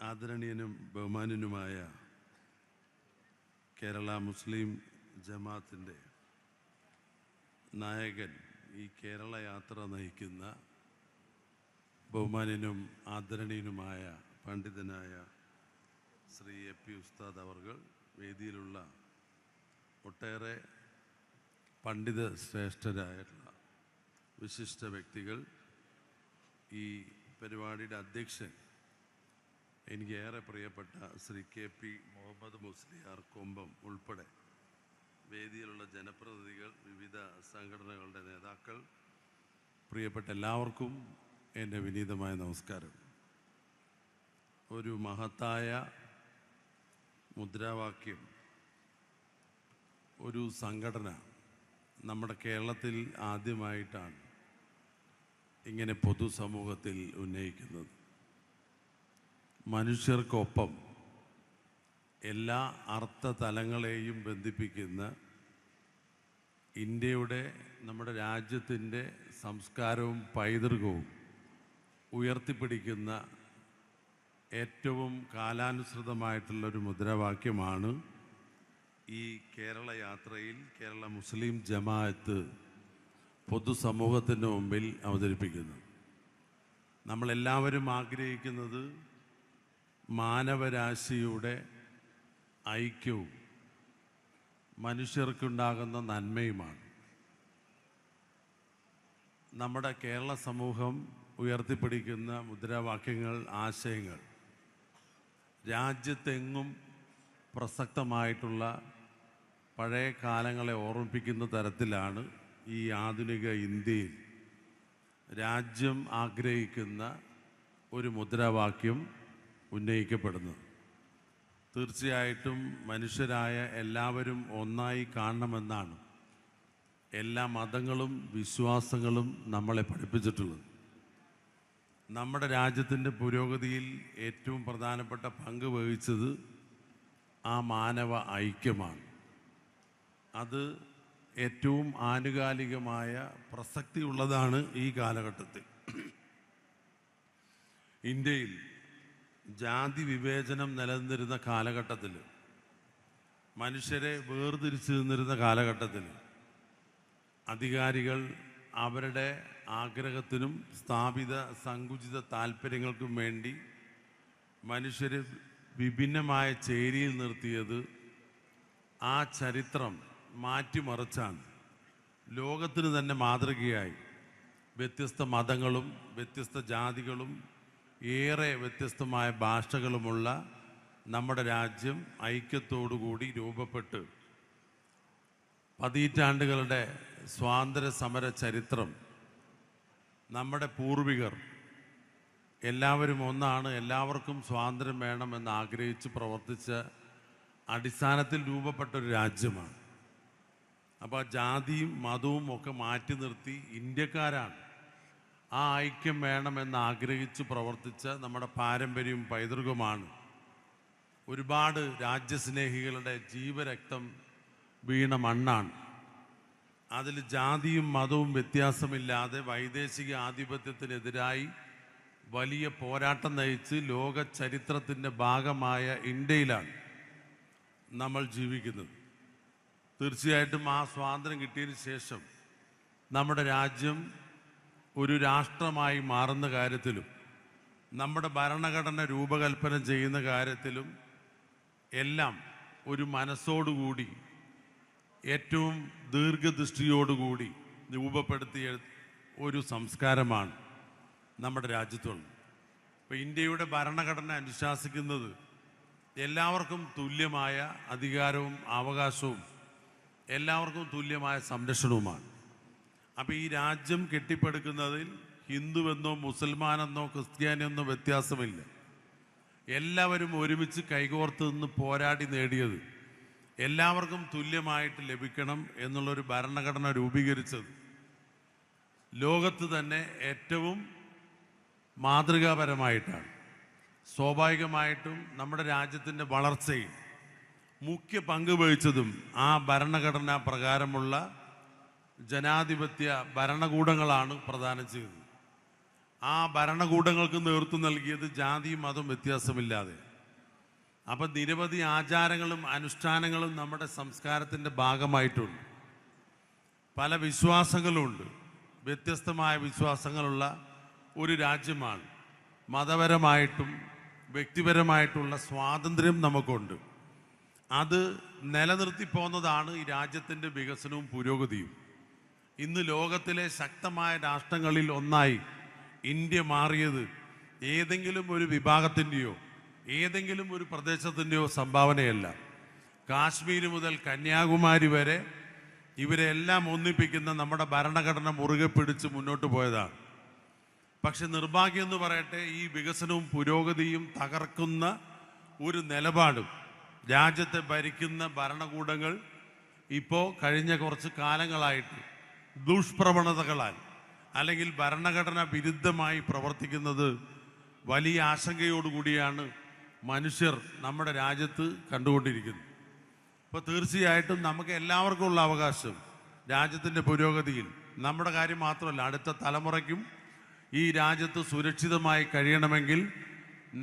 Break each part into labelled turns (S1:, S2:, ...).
S1: ആദരണീയനും ബഹുമാനനുമായ കേരള മുസ്ലിം ജമാത്തിന്റെ നായകൻ ഈ കേരള യാത്ര നയിക്കുന്ന ബഹുമാനനും ആദരണീയനുമായ പണ്ഡിതനായ ശ്രീ എ പി ഉസ്താദ് അവർകൾ വേദിയിലുള്ള ഒട്ടേറെ പണ്ഡിത ശ്രേഷ്ഠരായിട്ടുള്ള വിശിഷ്ട വ്യക്തികൾ ഈ പരിപാടിയുടെ അധ്യക്ഷൻ എനിക്ക് ഏറെ പ്രിയപ്പെട്ട ശ്രീ കെ പി മുഹമ്മദ് മുസ്ലിയാർ കൊമ്പം ഉൾപ്പെടെ വേദിയിലുള്ള ജനപ്രതിനിധികൾ വിവിധ സംഘടനകളുടെ നേതാക്കൾ പ്രിയപ്പെട്ട എല്ലാവർക്കും എന്റെ വിനീതമായ നമസ്കാരം. ഒരു മഹത്തായ മുദ്രാവാക്യം ഒരു സംഘടന നമ്മുടെ കേരളത്തിൽ ആദ്യമായിട്ടാണ് ഇങ്ങനെ പൊതുസമൂഹത്തിൽ ഉന്നയിക്കുന്നത്. മനുഷ്യർക്കൊപ്പം എല്ലാ അർത്ഥതലങ്ങളെയും ബന്ധിപ്പിക്കുന്ന ഇന്ത്യയുടെ നമ്മുടെ രാജ്യത്തിന്റെ സംസ്കാരവും പൈതൃകവും ഉയർത്തിപ്പിടിക്കുന്ന ഏറ്റവും കാലാനുസൃതമായിട്ടുള്ളൊരു മുദ്രാവാക്യമാണ് ഈ കേരള യാത്രയിൽ കേരള മുസ്ലിം ജമാഅത്ത് പൊതുസമൂഹത്തിന്റെ മുമ്പിൽ അവതരിപ്പിക്കുന്നത്. നമ്മളെല്ലാവരും ആഗ്രഹിക്കുന്നത് മാനവരാശിയുടെ ഐക്യവും മനുഷ്യർക്കുണ്ടാകുന്ന നന്മയുമാണ്. നമ്മുടെ കേരള സമൂഹം ഉയർത്തിപ്പിടിക്കുന്ന മുദ്രാവാക്യങ്ങൾ ആശയങ്ങൾ രാജ്യത്തെങ്ങും പ്രസക്തമായിട്ടുള്ള പഴയ കാലങ്ങളെ ഓർമ്മിപ്പിക്കുന്ന തരത്തിലാണ് ഈ ആധുനിക ഇന്ത്യയിൽ രാജ്യം ആഗ്രഹിക്കുന്ന ഒരു മുദ്രാവാക്യം ഉന്നയിക്കപ്പെടുന്നത്. തീർച്ചയായിട്ടും മനുഷ്യരായ എല്ലാവരും ഒന്നായി കാണണമെന്നാണ് എല്ലാ മതങ്ങളും വിശ്വാസങ്ങളും നമ്മളെ പഠിപ്പിച്ചിട്ടുള്ളത്. നമ്മുടെ രാജ്യത്തിന്റെ പുരോഗതിയിൽ ഏറ്റവും പ്രധാനപ്പെട്ട പങ്ക് വഹിച്ചത് ആ മാനവ ഐക്യമാണ്. അത് ഏറ്റവും ആനുകാലികമായ പ്രസക്തിയുള്ളതാണ് ഈ കാലഘട്ടത്തിൽ. ഇന്ത്യയിൽ ജാതി വിവേചനം നിലനിന്നിരുന്ന കാലഘട്ടത്തിൽ മനുഷ്യരെ വേർതിരിച്ചു നിന്നിരുന്ന കാലഘട്ടത്തിൽ അധികാരികൾ അവരുടെ ആഗ്രഹത്തിനും സ്ഥാപിത സങ്കുചിത താല്പര്യങ്ങൾക്കും വേണ്ടി മനുഷ്യരെ വിഭിന്നമായ ചേരിയിൽ നിർത്തിയത് ആ ചരിത്രം മാറ്റിമറിച്ചാണ് ലോകത്തിന് തന്നെ മാതൃകയായി വ്യത്യസ്ത മതങ്ങളും വ്യത്യസ്ത ജാതികളും ഏറെ വ്യത്യസ്തമായ ഭാഷകളുമുള്ള നമ്മുടെ രാജ്യം ഐക്യത്തോടുകൂടി രൂപപ്പെട്ട് പതിറ്റാണ്ടുകളുടെ സ്വാതന്ത്ര്യ സമര ചരിത്രം നമ്മുടെ പൂർവികർ എല്ലാവരും ഒന്നാണ് എല്ലാവർക്കും സ്വാതന്ത്ര്യം വേണമെന്ന് ആഗ്രഹിച്ച് പ്രവർത്തിച്ച അടിസ്ഥാനത്തിൽ രൂപപ്പെട്ട ഒരു രാജ്യമാണ്. അപ്പോൾ ജാതിയും മതവും ഒക്കെ മാറ്റി നിർത്തി ഇന്ത്യക്കാരാണ്. ആ ഐക്യം വേണമെന്ന് ആഗ്രഹിച്ച് പ്രവർത്തിച്ച നമ്മുടെ പാരമ്പര്യവും പൈതൃകവുമാണ് ഒരുപാട് രാജ്യസ്നേഹികളുടെ ജീവരക്തം വീണ മണ്ണാണ്. അതിൽ ജാതിയും മതവും വ്യത്യാസമില്ലാതെ വൈദേശിക ആധിപത്യത്തിനെതിരായി വലിയ പോരാട്ടം നയിച്ച് ലോക ചരിത്രത്തിന്റെ ഭാഗമായ ഇന്ത്യയിലാണ് നമ്മൾ ജീവിക്കുന്നത്. തീർച്ചയായിട്ടും ആ സ്വാതന്ത്ര്യം കിട്ടിയതിന് ശേഷം നമ്മുടെ രാജ്യം ഒരു രാഷ്ട്രമായി മാറുന്ന കാര്യത്തിലും നമ്മുടെ ഭരണഘടന രൂപകൽപ്പന ചെയ്യുന്ന കാര്യത്തിലും എല്ലാം ഒരു മനസ്സോടുകൂടി ഏറ്റവും ദീർഘദൃഷ്ടിയോടുകൂടി രൂപപ്പെടുത്തിയ ഒരു സംസ്കാരമാണ് നമ്മുടെ രാജ്യത്തുള്ളത്. ഇപ്പോൾ ഇന്ത്യയുടെ ഭരണഘടന അനുശാസിക്കുന്നത് എല്ലാവർക്കും തുല്യമായ അധികാരവും അവകാശവും എല്ലാവർക്കും തുല്യമായ സംരക്ഷണവുമാണ്. അപ്പോൾ ഈ രാജ്യം കെട്ടിപ്പടുക്കുന്നതിൽ ഹിന്ദുവെന്നോ മുസൽമാനെന്നോ ക്രിസ്ത്യാനിയെന്നോ വ്യത്യാസമില്ല. എല്ലാവരും ഒരുമിച്ച് കൈകോർത്ത് നിന്ന് പോരാടി നേടിയത് എല്ലാവർക്കും തുല്യമായിട്ട് ലഭിക്കണം എന്നുള്ളൊരു ഭരണഘടന രൂപീകരിച്ചത്. ലോകത്ത് തന്നെ ഏറ്റവും മാതൃകാപരമായിട്ടാണ്. സ്വാഭാവികമായിട്ടും നമ്മുടെ രാജ്യത്തിന്റെ വളർച്ചയിൽ മുഖ്യ പങ്ക് വഹിച്ചതും ആ ഭരണഘടനാ പ്രകാരമുള്ള ജനാധിപത്യ ഭരണകൂടങ്ങളാണ് പ്രദാനം ചെയ്തത് ആ ഭരണകൂടങ്ങൾക്ക് നേതൃത്വം നൽകിയത് ജാതി മതവും വ്യത്യാസമില്ലാതെ. അപ്പം നിരവധി ആചാരങ്ങളും അനുഷ്ഠാനങ്ങളും നമ്മുടെ സംസ്കാരത്തിന്റെ ഭാഗമായിട്ടുണ്ട്. പല വിശ്വാസങ്ങളുമുണ്ട്. വ്യത്യസ്തമായ വിശ്വാസങ്ങളുള്ള ഒരു രാജ്യമാണ്. മതപരമായിട്ടും വ്യക്തിപരമായിട്ടുള്ള സ്വാതന്ത്ര്യം നമുക്കുണ്ട്. അത് നിലനിർത്തി പോകുന്നതാണ് ഈ രാജ്യത്തിന്റെ വികസനവും പുരോഗതിയും. ഇന്ന് ലോകത്തിലെ ശക്തമായ രാഷ്ട്രങ്ങളിൽ ഒന്നായി ഇന്ത്യ മാറിയത് ഏതെങ്കിലും ഒരു വിഭാഗത്തിന്റെയോ ഏതെങ്കിലും ഒരു പ്രദേശത്തിന്റെയോ സംഭാവനയല്ല. കാശ്മീർ മുതൽ കന്യാകുമാരി വരെ ഇവരെല്ലാം ഒന്നിപ്പിക്കുന്ന നമ്മുടെ ഭരണഘടന മുറുകെ പിടിച്ച് മുന്നോട്ട് പോയതാണ്. പക്ഷെ നിർഭാഗ്യം എന്ന് പറയട്ടെ ഈ വികസനവും പുരോഗതിയും തകർക്കുന്ന ഒരു നിലപാടും രാജ്യത്തെ ഭരിക്കുന്ന ഭരണകൂടങ്ങൾ ഇപ്പോൾ കഴിഞ്ഞ കുറച്ച് കാലങ്ങളായിട്ട് ദുഷ്പ്രവണതകളാൽ അല്ലെങ്കിൽ ഭരണഘടന വിരുദ്ധമായി പ്രവർത്തിക്കുന്നത് വലിയ ആശങ്കയോടുകൂടിയാണ് മനുഷ്യർ നമ്മുടെ രാജ്യത്ത് കണ്ടുകൊണ്ടിരിക്കുന്നത്. അപ്പോൾ തീർച്ചയായിട്ടും നമുക്ക് എല്ലാവർക്കും ഉള്ള അവകാശം രാജ്യത്തിന്റെ പുരോഗതിയിൽ. നമ്മുടെ കാര്യം മാത്രമല്ല അടുത്ത തലമുറയ്ക്കും ഈ രാജ്യത്ത് സുരക്ഷിതമായി കഴിയണമെങ്കിൽ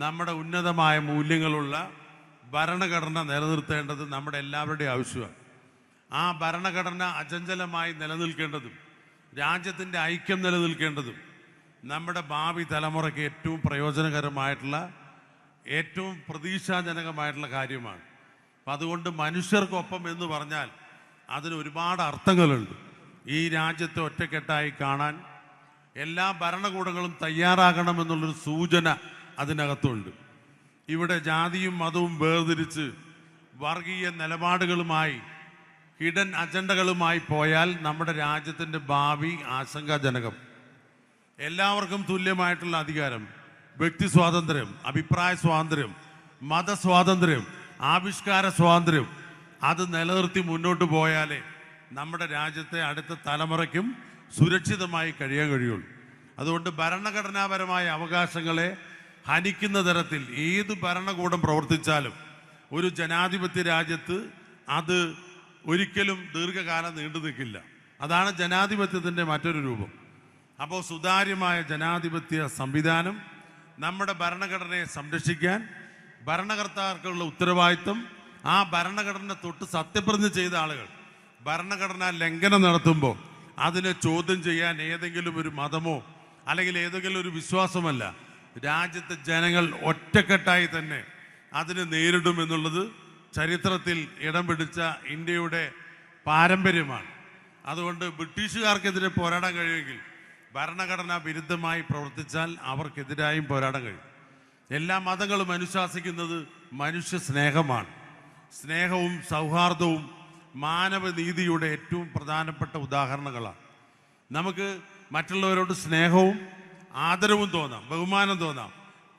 S1: നമ്മുടെ ഉന്നതമായ മൂല്യങ്ങളുള്ള ഭരണഘടന നിലനിർത്തേണ്ടത് നമ്മുടെ എല്ലാവരുടെയും ആവശ്യമാണ്. ആ ഭരണഘടന അചഞ്ചലമായി നിലനിൽക്കേണ്ടതും രാജ്യത്തിന്റെ ഐക്യം നിലനിൽക്കേണ്ടതും നമ്മുടെ ഭാവി തലമുറയ്ക്ക് ഏറ്റവും പ്രയോജനകരമായിട്ടുള്ള ഏറ്റവും പ്രതീക്ഷാജനകമായിട്ടുള്ള കാര്യമാണ്. അപ്പം അതുകൊണ്ട് മനുഷ്യർക്കൊപ്പം എന്ന് പറഞ്ഞാൽ അതിന് ഒരുപാട് അർത്ഥങ്ങളുണ്ട്. ഈ രാജ്യത്തെ ഒറ്റക്കെട്ടായി കാണാൻ എല്ലാ ഭരണകൂടങ്ങളും തയ്യാറാകണമെന്നുള്ളൊരു സൂചന അതിനകത്തുണ്ട്. ഇവിടെ ജാതിയും മതവും വേർതിരിച്ച് വർഗീയ നിലപാടുകളുമായി ഹിഡൻ അജണ്ടകളുമായി പോയാൽ നമ്മുടെ രാജ്യത്തിന്റെ ഭാവി ആശങ്കാജനകം. എല്ലാവർക്കും തുല്യമായിട്ടുള്ള അധികാരം വ്യക്തി സ്വാതന്ത്ര്യം അഭിപ്രായ സ്വാതന്ത്ര്യം മതസ്വാതന്ത്ര്യം ആവിഷ്കാര സ്വാതന്ത്ര്യം. അത് നിലനിർത്തി മുന്നോട്ട് പോയാലേ നമ്മുടെ രാജ്യത്തെ അടുത്ത തലമുറയ്ക്കും സുരക്ഷിതമായി കഴിയാൻ കഴിയുള്ളൂ. അതുകൊണ്ട് ഭരണഘടനാപരമായ അവകാശങ്ങളെ ഹനിക്കുന്ന തരത്തിൽ ഏത് ഭരണകൂടം പ്രവർത്തിച്ചാലും ഒരു ജനാധിപത്യ രാജ്യത്ത് അത് ഒരിക്കലും ദീർഘകാലം നീണ്ടു നിൽക്കില്ല. അതാണ് ജനാധിപത്യത്തിന്റെ മറ്റൊരു രൂപം. അപ്പോൾ സുതാര്യമായ ജനാധിപത്യ സംവിധാനം നമ്മുടെ ഭരണഘടനയെ സംരക്ഷിക്കാൻ ഭരണകർത്താർക്കുള്ള ഉത്തരവാദിത്വം ആ ഭരണഘടന തൊട്ട് സത്യപ്രതിജ്ഞ ചെയ്ത ആളുകൾ ഭരണഘടനാ ലംഘനം നടത്തുമ്പോൾ അതിനെ ചോദ്യം ചെയ്യാൻ ഏതെങ്കിലും ഒരു മതമോ അല്ലെങ്കിൽ ഏതെങ്കിലും ഒരു വിശ്വാസമല്ല. രാജ്യത്തെ ജനങ്ങൾ ഒറ്റക്കെട്ടായി തന്നെ അതിനെ നേരിടും എന്നുള്ളത് ചരിത്രത്തിൽ ഇടം പിടിച്ച ഇന്ത്യയുടെ പാരമ്പര്യമാണ്. അതുകൊണ്ട് ബ്രിട്ടീഷുകാർക്കെതിരെ പോരാടാൻ കഴിയുമെങ്കിൽ ഭരണഘടനാ വിരുദ്ധമായി പ്രവർത്തിച്ചാൽ അവർക്കെതിരായും പോരാടാൻ കഴിയും. എല്ലാ മതങ്ങളും അനുശാസിക്കുന്നത് മനുഷ്യ സ്നേഹമാണ്. സ്നേഹവും സൗഹാർദ്ദവും മാനവനീതിയുടെ ഏറ്റവും പ്രധാനപ്പെട്ട ഉദാഹരണങ്ങളാണ്. നമുക്ക് മറ്റുള്ളവരോട് സ്നേഹവും ആദരവും തോന്നാം ബഹുമാനം തോന്നാം.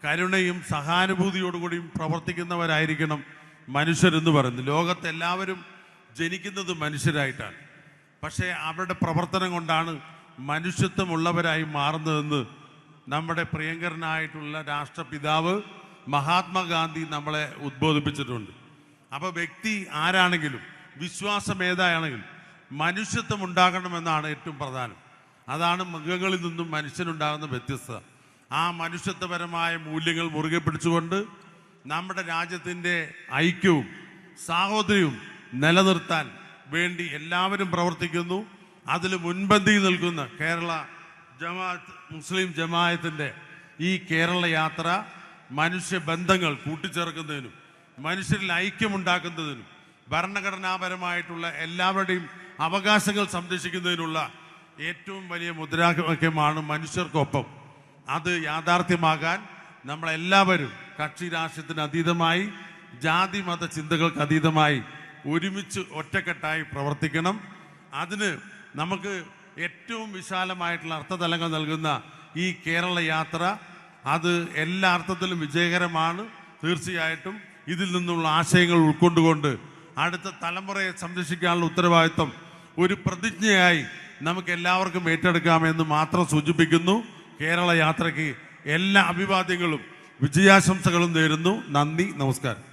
S1: കരുണയും സഹാനുഭൂതിയോടുകൂടിയും പ്രവർത്തിക്കുന്നവരായിരിക്കണം മനുഷ്യരെന്ന് പറയുന്നത് ലോകത്തെല്ലാവരും ജനിക്കുന്നത് മനുഷ്യരായിട്ടാണ്. പക്ഷേ അവരുടെ പ്രവർത്തനം കൊണ്ടാണ് മനുഷ്യത്വമുള്ളവരായി മാറുന്നതെന്ന് നമ്മുടെ പ്രിയങ്കരനായിട്ടുള്ള രാഷ്ട്രപിതാവ് മഹാത്മാഗാന്ധി നമ്മളെ ഉദ്ബോധിപ്പിച്ചിട്ടുണ്ട്. അപ്പോൾ വ്യക്തി ആരാണെങ്കിലും വിശ്വാസം ഏതാണെങ്കിലും മനുഷ്യത്വം ഉണ്ടാകണമെന്നാണ് ഏറ്റവും പ്രധാനം. അതാണ് മൃഗങ്ങളിൽ നിന്നും മനുഷ്യനുണ്ടാകുന്ന വ്യത്യസ്തത. ആ മനുഷ്യത്വപരമായ മൂല്യങ്ങൾ മുറുകെ പിടിച്ചുകൊണ്ട് നമ്മുടെ രാജ്യത്തിന്റെ ഐക്യവും സാഹോദര്യവും നിലനിർത്താൻ വേണ്ടി എല്ലാവരും പ്രവർത്തിക്കുന്നു. അതിൽ മുൻപന്തിയിൽ നിൽക്കുന്ന കേരള ജമാഅത്ത് മുസ്ലിം ജമാഅത്തിന്റെ ഈ കേരള യാത്ര മനുഷ്യബന്ധങ്ങൾ കൂട്ടിച്ചേർക്കുന്നതിനും മനുഷ്യരിൽ ഐക്യമുണ്ടാക്കുന്നതിനും ഭരണഘടനാപരമായിട്ടുള്ള എല്ലാവരുടെയും അവകാശങ്ങൾ സംരക്ഷിക്കുന്നതിനുള്ള ഏറ്റവും വലിയ മുദ്രാവാക്യമാണ് മനുഷ്യർക്കൊപ്പം. അത് യാഥാർത്ഥ്യമാകാൻ നമ്മളെല്ലാവരും കക്ഷി രാഷ്ട്രീയത്തിന് അതീതമായി ജാതി മത ചിന്തകൾക്ക് അതീതമായി ഒരുമിച്ച് ഒറ്റക്കെട്ടായി പ്രവർത്തിക്കണം. അതിന് നമുക്ക് ഏറ്റവും വിശാലമായിട്ടുള്ള അർത്ഥതലങ്ങൾ നൽകുന്ന ഈ കേരള യാത്ര അത് എല്ലാ അർത്ഥത്തിലും വിജയകരമാണ്. തീർച്ചയായിട്ടും ഇതിൽ നിന്നുള്ള ആശയങ്ങൾ ഉൾക്കൊണ്ടുകൊണ്ട് അടുത്ത തലമുറയെ സംരക്ഷിക്കാനുള്ള ഉത്തരവാദിത്വം ഒരു പ്രതിജ്ഞയായി നമുക്ക് എല്ലാവർക്കും ഏറ്റെടുക്കാമെന്ന് മാത്രം സൂചിപ്പിക്കുന്നു. കേരള യാത്രയ്ക്ക് എല്ലാ അഭിവാദ്യങ്ങളും വിജയാശംസകളും നേരുന്നു. നന്ദി നമസ്കാരം.